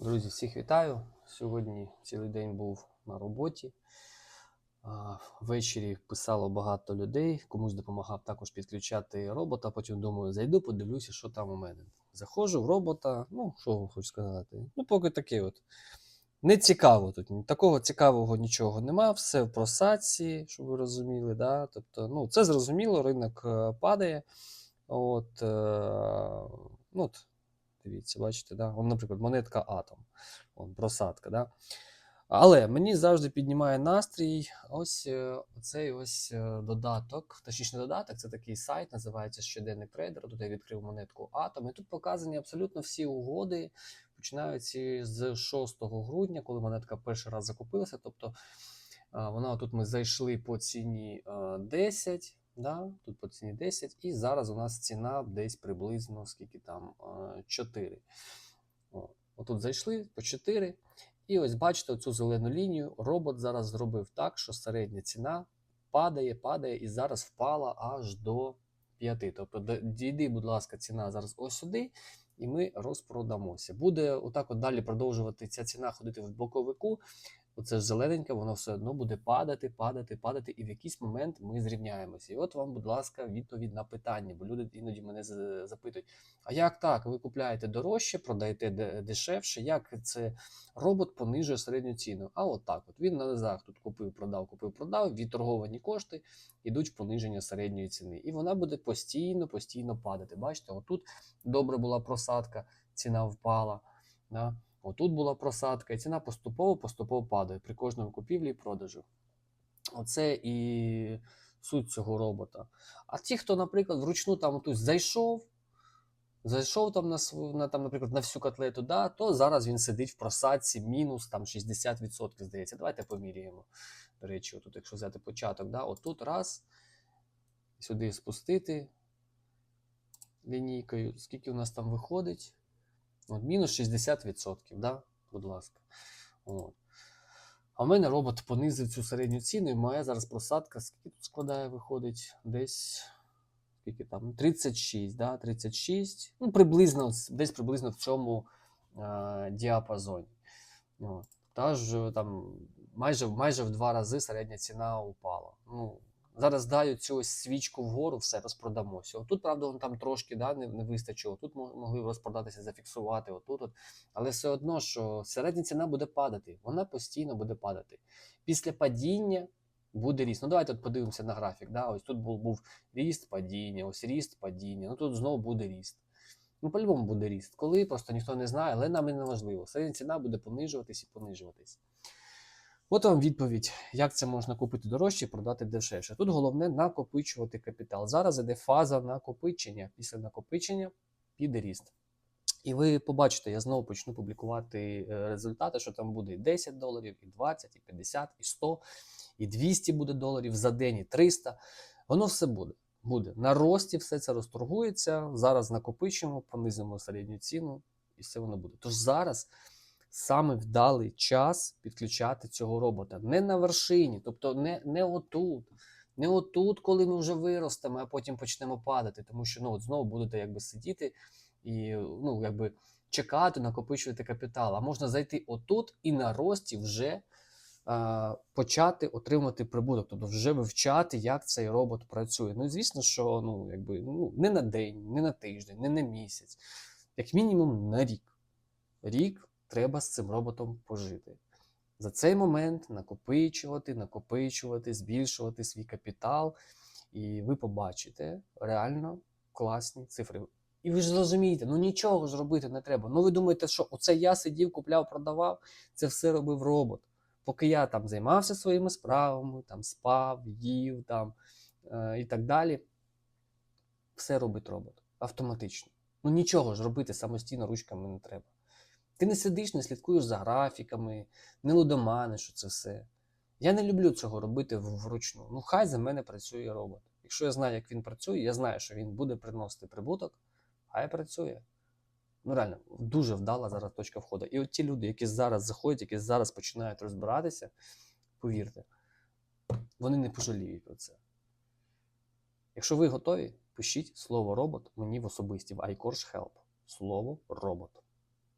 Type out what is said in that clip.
Друзі, всіх вітаю. Сьогодні цілий день був на роботі. Ввечері писало багато людей, комусь допомагав також підключати робота. Потім думаю, зайду, подивлюся, що там у мене. Заходжу в робота. Ну, що вам хочу сказати? Ну, поки таке от. Не цікаво тут. Такого цікавого нічого нема. Все в просадці, щоб ви розуміли. Да? Тобто, ну, це зрозуміло, ринок е, падає. От, е, ну, от, дивіться, бачите, да? Вон, наприклад, монетка Атом. Вон, просадка. Да? Але мені завжди піднімає настрій ось е, цей ось е, додаток, точніше додаток, це такий сайт, називається щоденник трейдера. Тут я відкрив монетку Атом. І тут показані абсолютно всі угоди, починаються з 6 грудня, коли монетка перший раз закупилася. Тобто вона тут ми зайшли по ціні 10, да? тут по ціні 10, і зараз у нас ціна десь приблизно скільки там 4. О, Отут зайшли по 4. І ось бачите цю зелену лінію. Робот зараз зробив так, що середня ціна падає, падає і зараз впала аж до 5. Тобто дійди, будь ласка, ціна зараз ось сюди, і ми розпродамося. Буде отак от далі продовжувати ця ціна ходити в боковику. Оце зелененьке, воно все одно буде падати, падати, падати, і в якийсь момент ми зрівняємося. І от вам, будь ласка, відповідь на питання, бо люди іноді мене запитують: а як так? Ви купляєте дорожче, продаєте дешевше? Як це робот понижує середню ціну? А от так: от він на низах тут купив, продав, купив, продав, відторговані кошти йдуть пониження середньої ціни. І вона буде постійно, постійно падати. Бачите, отут добре була просадка, ціна впала. Да? Отут була просадка, і ціна поступово поступово падає при кожному купівлі і продажу. Оце і суть цього робота. А ті, хто, наприклад, вручну там тут зайшов, зайшов там на на, там, наприклад, на всю котлету, да, то зараз він сидить в просадці мінус там 60%, здається. Давайте поміряємо. До речі, отут, якщо взяти початок, да, отут раз, сюди спустити лінійкою, скільки у нас там виходить? От, мінус 60%, да? будь ласка. От. А в мене робот понизив цю середню ціну, і моя зараз просадка, скільки тут складає, виходить? Десь скільки там? 36, да? 36. Ну, приблизно, десь приблизно в цьому е, діапазоні. От. Та ж там майже, майже в два рази середня ціна упала. Ну, зараз даю цю свічку вгору, все розпродамося. Отут, правда, вон там трошки да, не, не вистачило. Тут могли розпродатися, зафіксувати, отут. От. Але все одно, що середня ціна буде падати, вона постійно буде падати. Після падіння буде ріст. Ну, давайте от подивимося на графік. Да? Ось тут був, був ріст, падіння, ось ріст, падіння. Ну тут знову буде ріст. Ну, по-любому буде ріст. Коли просто ніхто не знає, але нам і не важливо. Середня ціна буде понижуватись і понижуватись. От вам відповідь, як це можна купити дорожче і продати дешевше. Тут головне накопичувати капітал. Зараз іде фаза накопичення. Після накопичення піде ріст. І ви побачите, я знову почну публікувати е, результати, що там буде і 10 доларів, і 20, і 50, і 100, і 200 буде доларів за день, і 300. Воно все буде. Буде. На рості все це розторгується. Зараз накопичимо, понизимо середню ціну, і все воно буде. Тож зараз саме вдалий час підключати цього робота. Не на вершині, тобто не, не отут. Не отут, коли ми вже виростемо, а потім почнемо падати, тому що ну, от знову будете якби сидіти і ну, якби чекати, накопичувати капітал. А можна зайти отут і на рості вже почати отримати прибуток, тобто вже вивчати, як цей робот працює. Ну, звісно, що ну, якби, ну, не на день, не на тиждень, не на місяць, як мінімум на рік. Рік треба з цим роботом пожити. За цей момент накопичувати, накопичувати, збільшувати свій капітал, і ви побачите реально класні цифри. І ви ж зрозумієте, ну нічого ж робити не треба. Ну ви думаєте, що оце я сидів, купляв, продавав, це все робив робот. Поки я там займався своїми справами, там спав, їв там, е, і так далі, все робить робот автоматично. Ну нічого ж робити самостійно ручками не треба. Ти не сидиш, не слідкуєш за графіками, не лудоманиш це все. Я не люблю цього робити вручну. Ну, хай за мене працює робот. Якщо я знаю, як він працює, я знаю, що він буде приносити прибуток, хай працює. Ну, реально, дуже вдала зараз точка входу. І от ті люди, які зараз заходять, які зараз починають розбиратися, повірте, вони не пожаліють про це. Якщо ви готові, пишіть слово робот мені в особисті в iCourse Help. Слово робот.